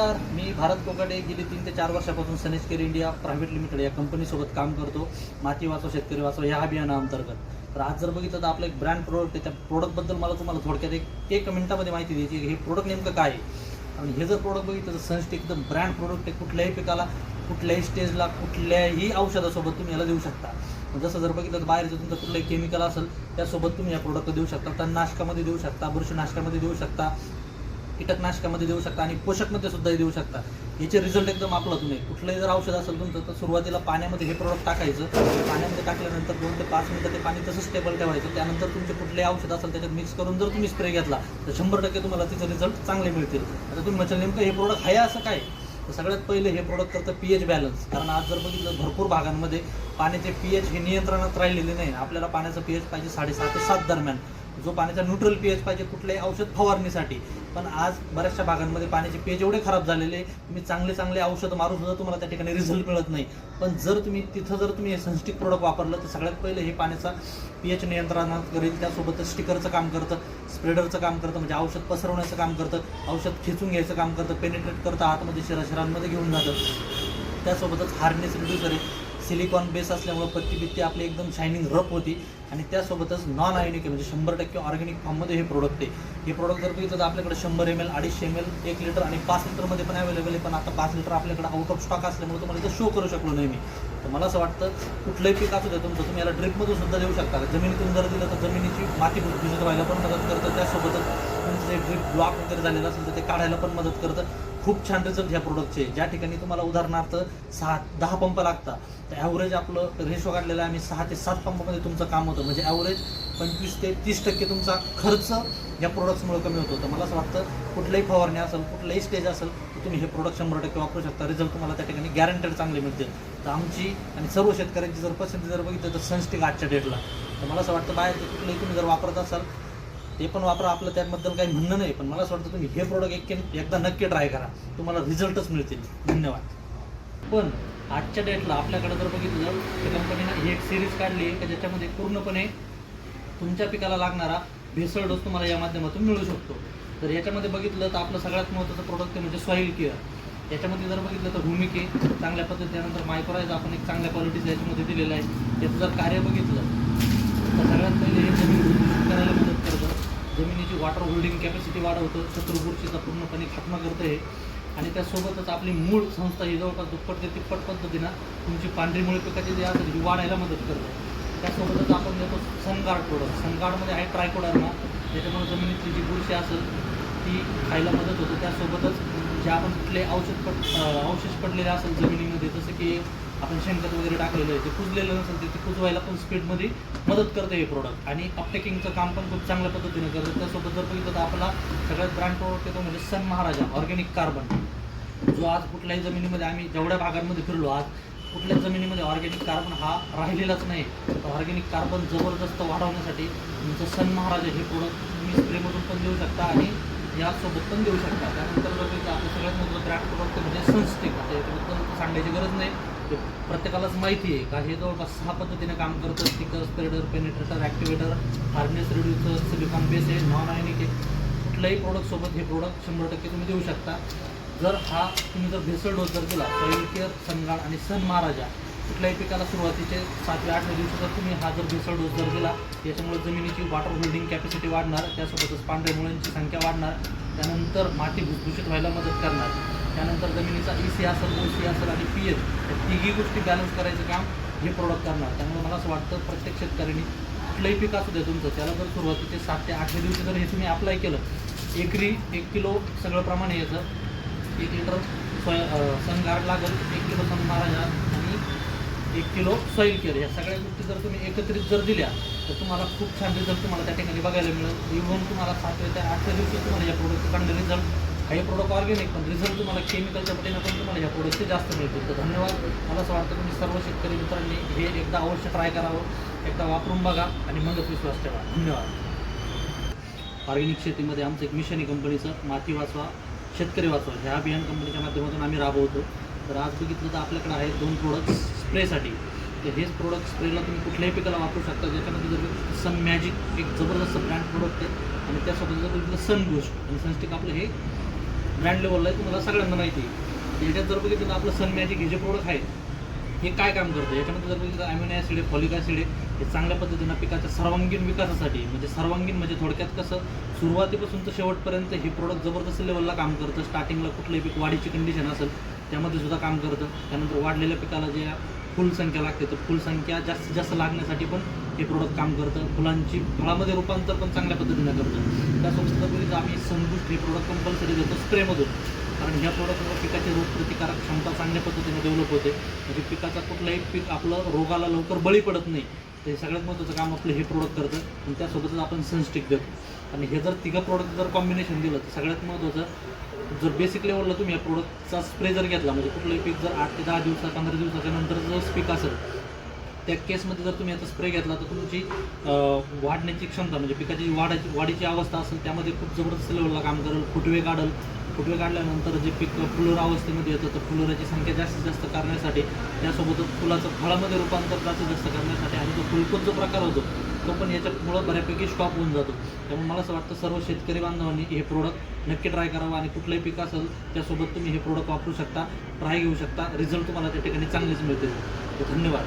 नमस्कार. मी भारत कोकाटे गेली तीन ते चार वर्षापासून सनेजकेअर इंडिया प्रायव्हेट लिमिटेड या कंपनीसोबत काम करतो. माती वाचो शेतकरी वाचो या अभियानाअंतर्गत. तर आज जर बघितलं तर आपलं एक ब्रँड प्रोडक्ट आहे त्या प्रोडक्टबद्दल मला तुम्हाला थोडक्यात एक एक मिनिटामध्ये माहिती द्यायची हे प्रोडक्ट नेमकं काय आहे. आणि हे जर प्रोडक्ट बघितलं तर सनस्ट एकदम ब्रँड प्रोडक्ट आहे कुठल्याही पिकाला कुठल्याही स्टेजला कुठल्याही औषधासोबत तुम्ही याला देऊ शकता. जसं जर बघितलं तर बाहेरचं तुमचं कुठलंही केमिकल असेल त्यासोबत तुम्ही या प्रोडक्ट देऊ शकता. तणनाशकामध्ये देऊ शकता बुरशीनाशकामध्ये देऊ शकता. कीटकनाशकामध्ये देऊ शकता आणि पोषकमध्ये सुद्धा देऊ शकता. याचे रिझल्ट एकदम आपलं तुम्ही. कुठलंही जर औषध असेल तुमचं तर सुरुवातीला पाण्यामध्ये हे प्रोडक्ट टाकायचं. पाण्यामध्ये टाकल्यानंतर दोन ते पाच मिनिटं ते पाणी तसंच स्टेबल ठेवायचं. त्यानंतर तुमचे कुठले औषध असेल त्याच्यात मिक्स करून जर तुम्ही स्प्रे घेतला तर शंभर टक्के तुम्हाला तिचे रिझल्ट चांगले मिळतील. आता तुम्ही म्हणजे नेमकं हे प्रोडक्ट आहे असं काय? तर सगळ्यात पहिले हे प्रोडक्ट करतं पी एच बॅलन्स कारण आज जर बघितलं भरपूर भागांमध्ये पाण्याचे पी एच हे नियंत्रणात राहिलेले नाही. आपल्याला पाण्याचं पी एच पाहिजे साडेसहा ते सात दरम्यान. जो पाण्याचा न्यूट्रल पी एच पाहिजे कुठल्याही औषध फवारणीसाठी. पण आज बऱ्याचशा भागांमध्ये पाण्याचे पी एच एवढे खराब झालेले तुम्ही चांगले चांगले औषध मारून सुद्धा तुम्हाला त्या ठिकाणी रिझल्ट मिळत नाही. पण जर तुम्ही तिथं जर तुम्ही हे सनस्टिक प्रोडक्ट वापरलं तर सगळ्यात पहिले हे पाण्याचा पी एच नियंत्रणात करेल. त्यासोबतच स्टिकरचं काम करतं स्प्रेडरचं काम करतं म्हणजे औषध पसरवण्याचं काम करतं औषध खेचून घ्यायचं काम करतं पेनिट्रेट करतं आतमध्ये शरा घेऊन जातं. त्यासोबतच हार्डनेस रिड्यूसर आहे. सिलिकॉन बेस असल्यामुळं पत्ती बित्ती आपली एकदम शायनिंग रफ होती. आणि त्यासोबतच नॉन आयनिक म्हणजे शंभर टक्के ऑर्गॅनिक फॉर्ममध्ये हे प्रोडक्ट आहे. हे प्रोडक्ट जर बघितलं तर आपल्याकडे शंभर एम एल अडीचशे एम एल एक लिटर आणि पाच लिटरमध्ये पण अवेलेबल आहे. पण आता पाच लिटर आपल्याकडे आउट ऑफ स्टॉक असल्यामुळे तुम्हाला इथं शो करू शकलो नाही मी. तर मला असं वाटतं कुठलंही पीक असू द्या तुमचं तुम्ही याला ड्रिपमधून सुद्धा देऊ शकता. जमिनीतून जर दिलं तर जमिनीची माती भुसभुशीत व्हायला पण मदत करतं. त्यासोबतच तुमचं जे ड्रिप ब्लॉक वगैरे झालेलं असेल तर ते काढायला पण मदत करतं. खूप छान रिझल्ट ह्या प्रोडक्टचे ज्या ठिकाणी तुम्हाला उदाहरणार्थ सहा दहा पंप लागतात तर ॲव्हरेज आपलं रेशो काढलेला आम्ही सहा ते सात पंपामध्ये तुमचं काम होतं. म्हणजे ॲव्हरेज पंचवीस ते तीस टक्के तुमचा खर्च या प्रोडक्ट्समुळे कमी होतो. तर मला असं वाटतं कुठलंही फवारणी असेल कुठलंही स्टेज असेल तर तुम्ही हे प्रोडक्ट शंभर टक्के वापरू शकता. रिझल्ट तुम्हाला त्या ठिकाणी गॅरंटेड चांगले मिळते. तर आमची आणि सर्व शेतकऱ्यांची जर पसंती जर बघितलं तर सनस्टिक आजच्या डेटला तर मला असं वाटतं बाहेर कुठलंही तुम्ही जर वापरत असाल ते पण वापरा आपलं त्याबद्दल काही म्हणणं नाही पण मला असं वाटतं तुम्ही हे प्रोडक्ट एक एकदा नक्की ट्राय करा. तुम्हाला रिझल्टच मिळतील. धन्यवाद. पण आजच्या डेटला आपल्याकडे जर बघितलं तर कंपनीनं ही एक सिरीज काढली आहे की ज्याच्यामध्ये पूर्णपणे तुमच्या पिकाला लागणारा भेसळ डोस तुम्हाला या माध्यमातून मिळू शकतो. तर याच्यामध्ये बघितलं तर आपलं सगळ्यात महत्त्वाचं प्रोडक्ट म्हणजे सॉईल केअर याच्यामध्ये जर बघितलं तर भूमिके चांगल्या पद्धतीनंतर त्यानंतर मायक्रोराईज आपण एक चांगल्या क्वालिटीचं याच्यामध्ये दिलेलं आहे. याचं जर कार्य बघितलं तर सगळ्यात पहिले हे जमीन करायला मदत करतं. जमिनीची वॉटर होल्डिंग कॅपॅसिटी वाढवतं शत्रुबुरशीचा पूर्णपणे खात्मा करतं हे. आणि त्यासोबतच आपली मूळ संस्था ही जवळपास दुप्पट ते तिप्पट पद्धतीनं तुमची पांढरी मुळे पिकाची जी असेल ही वाढायला मदत करते. त्यासोबतच आपण देतो सनगार्ड प्रोडक्ट सनगार्डमध्ये आहे ट्रायकोडर्मा त्याच्यामुळे जमिनीतली जी बुरशी असेल ती खायला मदत होते. त्यासोबतच जे आपण कुठले औषध पड अं, अवशेष पडलेले असेल जमिनीमध्ये जसं की आपण शेणखत वगैरे टाकलेलं आहे ते कुजलेलं नसेल ते कुजवायला पण स्पीडमध्ये मदत करते हे प्रोडक्ट आणि अपटेकिंगचं काम पण खूप चांगल्या पद्धतीने करतं त्यासोबत जर बघितलं तर आपला सगळ्यात ब्रँड प्रोडक्ट येतो म्हणजे सन महाराजा ऑर्गॅनिक कार्बन जो आज कुठल्याही जमिनीमध्ये आम्ही जेवढ्या भागांमध्ये फिरलो आज कुठल्याच जमिनीमध्ये ऑर्गॅनिक कार्बन हा राहिलेलाच नाही. तर ऑर्गॅनिक कार्बन जबरदस्त वाढवण्यासाठी तुमचं सन महाराजा हे प्रोडक्ट तुम्ही स्प्रेमधून पण देऊ शकता आणि यासोबत पण देऊ शकता. त्यानंतर जर आपलं सगळ्यात मोठं ब्रँड प्रोडक्ट म्हणजे सनस्टिक आता सांगायची गरज नाही. ते प्रत्येकालाच माहिती आहे का? हे जवळपास सहा पद्धतीने काम करतं. Sticker spreader penetrator activator hardness reducer silicon base आहे नॉन आयनिक आहे कुठल्याही प्रोडक्टसोबत हे प्रोडक्ट शंभर टक्के तुम्ही देऊ शकता. जर हा तुम्ही जर भेसळ डोस जर दिला सॉईल केअर सनगाड आणि सन महाराजा कुठल्याही पिकाला सुरुवातीचे सातव्या आठव्या दिवशी जर तुम्ही हा जर भेसळ डोस जर दिला याच्यामुळे जमिनीची वॉटर होल्डिंग कॅपॅसिटी वाढणार त्यासोबतच पांढऱ्या मुळांची संख्या वाढणार त्यानंतर माती भुसभुशीत व्हायला मदत करणार. त्यानंतर जमिनीचा ई सी असेल ओ सी असेल आणि पी एच या तिघी गोष्टी बॅलन्स करायचं काम हे प्रोडक्ट करणार. त्यामुळे मला असं वाटतं प्रत्येक शेतकऱ्यांनी कुठलंही पीक असू द्या तुमचं त्याला जर सुरुवातीचे सात ते आठव्या दिवशी जर हे तुम्ही अप्लाय केलं एकरी एक किलो सगळं प्रमाण याचं एक लिटर सोया सनगार्ड लागेल एक किलो सन महाराजा आणि एक किलो सॉईल केअर या सगळ्या गोष्टी जर तुम्ही एकत्रित जर दिल्या तर तुम्हाला खूप छान रिझल्ट तुम्हाला त्या ठिकाणी बघायला मिळेल. इव्हन तुम्हाला सातव्या ते आठव्या दिवशी तुम्हाला या प्रोडक्टचे चांगले रिझल्ट काही प्रोडक्ट ऑर्गॅनिक पण रिझल्ट तुम्हाला केमिकलच्या पटीनं पण तुम्हाला या प्रोडक्टचे जास्त मिळतील. तर धन्यवाद. मला असं वाटतं तुम्ही सर्व शेतकरी मित्रांनी हे एकदा अवश्य ट्राय करावं. एकदा वापरून बघा आणि मगच विश्वास ठेवा. धन्यवाद. ऑर्गॅनिक शेतीमध्ये आमचं एक मिशन आहे कंपनीचं माती वाचवा शेतकरी वाचवा. ह्या अभियान कंपनीच्या माध्यमातून आम्ही राबवतो. तर आज बघितलं तर आपल्याकडे आहेत दोन प्रोडक्ट स्प्रेसाठी तर हेच प्रोडक्ट स्प्रेला तुम्ही कुठल्याही पिकाला वापरू शकता. ज्याच्यामध्ये जर सन मॅजिक एक जबरदस्त ब्रँड प्रोडक्ट आहे. आणि त्यासोबत जर बघितलं सन गोष्ट आणि सनस्टिक आपलं हे ब्रँड लेवलला आहे तुम्हाला सगळ्यांना माहिती आहे. याच्यात जर बघितलं तर आपलं सन मॅजिक हे जे प्रोडक्ट आहे हे काय काम करतं? याच्यामध्ये जर बघितलं अॅमिनो ॲसिड आहे फॉलिक ॲसिड आहे. हे चांगल्या पद्धतीनं पिकाच्या सर्वांगीण विकासासाठी म्हणजे सर्वांगीण म्हणजे थोडक्यात कसं सुरुवातीपासून तर शेवटपर्यंत हे प्रोडक्ट जबरदस्त लेवलला काम करतं. स्टार्टिंगला कुठलंही पीक वाढीची कंडिशन असेल त्यामध्ये सुद्धा काम करतं. त्यानंतर वाढलेल्या पिकाला जे फुल संख्या लागते. तर फुल संख्या जास्तीत जास्त लागण्यासाठी पण हे प्रोडक्ट काम करतं. फुलांची फळामध्ये रूपांतर पण चांगल्या पद्धतीनं करतं. त्यासोबत आम्ही सनबूस्ट हे प्रोडक्ट कंपल्सरी देतो स्प्रेमधून कारण ह्या प्रोडक्टमुळे पिकाची रोगप्रतिकारक क्षमता चांगल्या पद्धतीने डेव्हलप होते. म्हणजे पिकाचा कुठलाही पीक आपलं रोगाला लवकर बळी पडत नाही. ते सगळ्यात महत्त्वाचं काम आपलं हे प्रोडक्ट करतं. आणि त्यासोबतच आपण सनस्टिक देतो. आणि हे जर तिघं प्रोडक्ट जर कॉम्बिनेशन दिलं तर सगळ्यात महत्त्वाचं जर बेसिक लेवलला तुम्ही या प्रोडक्टचा स्प्रे जर घेतला म्हणजे कुठलंही पीक जर आठ ते दहा दिवसा पंधरा दिवसाच्या नंतर जर पीक असेल त्या केसमध्ये जर तुम्ही याचा स्प्रे घेतला तर तुमची वाढण्याची क्षमता म्हणजे पिकाची वाढायची वाढीची अवस्था असेल त्यामध्ये खूप जबरदस्त लेवलला काम करेल फुटवे काढल. फुटवे काढल्यानंतर जे पीक फुलोर अवस्थेमध्ये येतं तर फुलोराची संख्या जास्तीत जास्त करण्यासाठी त्यासोबतच फुलाचं फळामध्ये रूपांतर जास्तीत जास्त करण्यासाठी आणि तो फुलकूट जो प्रकार होतो. तो पण याच्यामुळं बऱ्यापैकी स्टॉप होऊन जातो. त्यामुळे मला असं वाटतं सर्व शेतकरी बांधवांनी हे प्रोडक्ट नक्की ट्राय करावं आणि कुठलंही पीक असेल त्यासोबत तुम्ही हे प्रोडक्ट वापरू शकता ट्राय घेऊ शकता. रिझल्ट तुम्हाला त्या ठिकाणी चांगलेच मिळतील. धन्यवाद.